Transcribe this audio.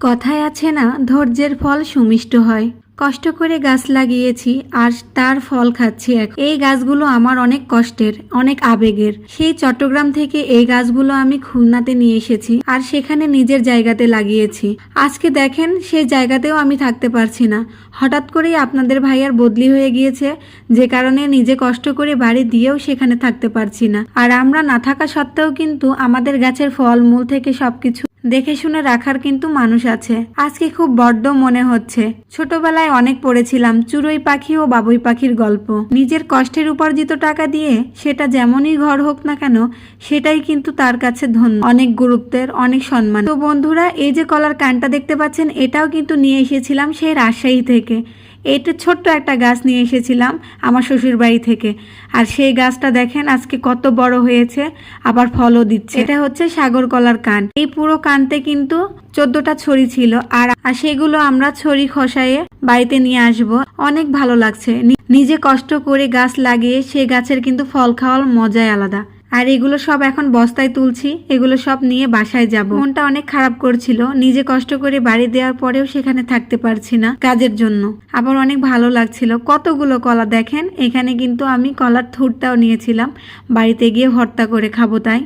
কথায় আছে না, ধৈর্যের ফল সুমিষ্ট হয়। কষ্ট করে গাছ লাগিয়েছি আর তার ফল খাচ্ছি এখন এই গাছগুলো আমার অনেক কষ্টের, অনেক আবেগের। সেই চট্টগ্রাম থেকে এই গাছগুলো আমি খুলনাতে নিয়ে এসেছি আর সেখানে নিজের জায়গাতে লাগিয়েছি। আজকে দেখেন, সেই জায়গাতেও আমি থাকতে পারছি না। হঠাৎ করেই আপনাদের ভাইয়ার বদলি হয়ে গিয়েছে, যে কারণে নিজে কষ্ট করে বাড়ি দিয়েও সেখানে থাকতে পারছি না। আর আমরা না থাকা সত্ত্বেও কিন্তু আমাদের গাছের ফল মূল থেকে সবকিছু দেখে শুনে রাখার কিন্তু মানুষ আছে। আজকে খুব বড্ড মনে হচ্ছে। ছোটবেলায় অনেক পড়েছিলাম চুরই পাখি ও বাবুই পাখির গল্প। নিজের কষ্টের উপার্জিত টাকা দিয়ে সেটা যেমনই ঘর হোক না কেন, সেটাই কিন্তু তার কাছে ধন্য। অনেক গুরুত্বের, অনেক সম্মান। তো বন্ধুরা, এই যে কলার কানটা দেখতে পাচ্ছেন, এটাও কিন্তু নিয়ে এসেছিলাম সেই রাজশাহী থেকে। এটা ছোট্ট একটা গাছ নিয়ে এসেছিলাম আমার শ্বশুর বাড়ি থেকে। আর সেই গাছটা দেখেন আজকে কত বড় হয়েছে, আবার ফলও দিচ্ছে। এটা হচ্ছে সাগর কলার কান। এই পুরো কানতে কিন্তু চোদ্দটা ছড়ি ছিল। আর সেগুলো আমরা ছড়ি খসায়ে বাড়িতে নিয়ে আসব। অনেক ভালো লাগছে। নিজে কষ্ট করে গাছ লাগিয়ে সে গাছের কিন্তু ফল খাওয়ার মজাই আলাদা। আর এগুলো সব এখন বস্তায় তুলছি, এগুলো সব নিয়ে বাসায় যাব। মনটা অনেক খারাপ করছিল, নিজে কষ্ট করে বাড়ি দেওয়ার পরেও সেখানে থাকতে পারছি না কাজের জন্য। আবার অনেক ভালো লাগছিল, কতগুলো কলা দেখেন? এখানে কিন্তু আমি কলার থুরটাও নিয়েছিলাম, বাড়িতে গিয়ে ভর্তা করে খাব তাই।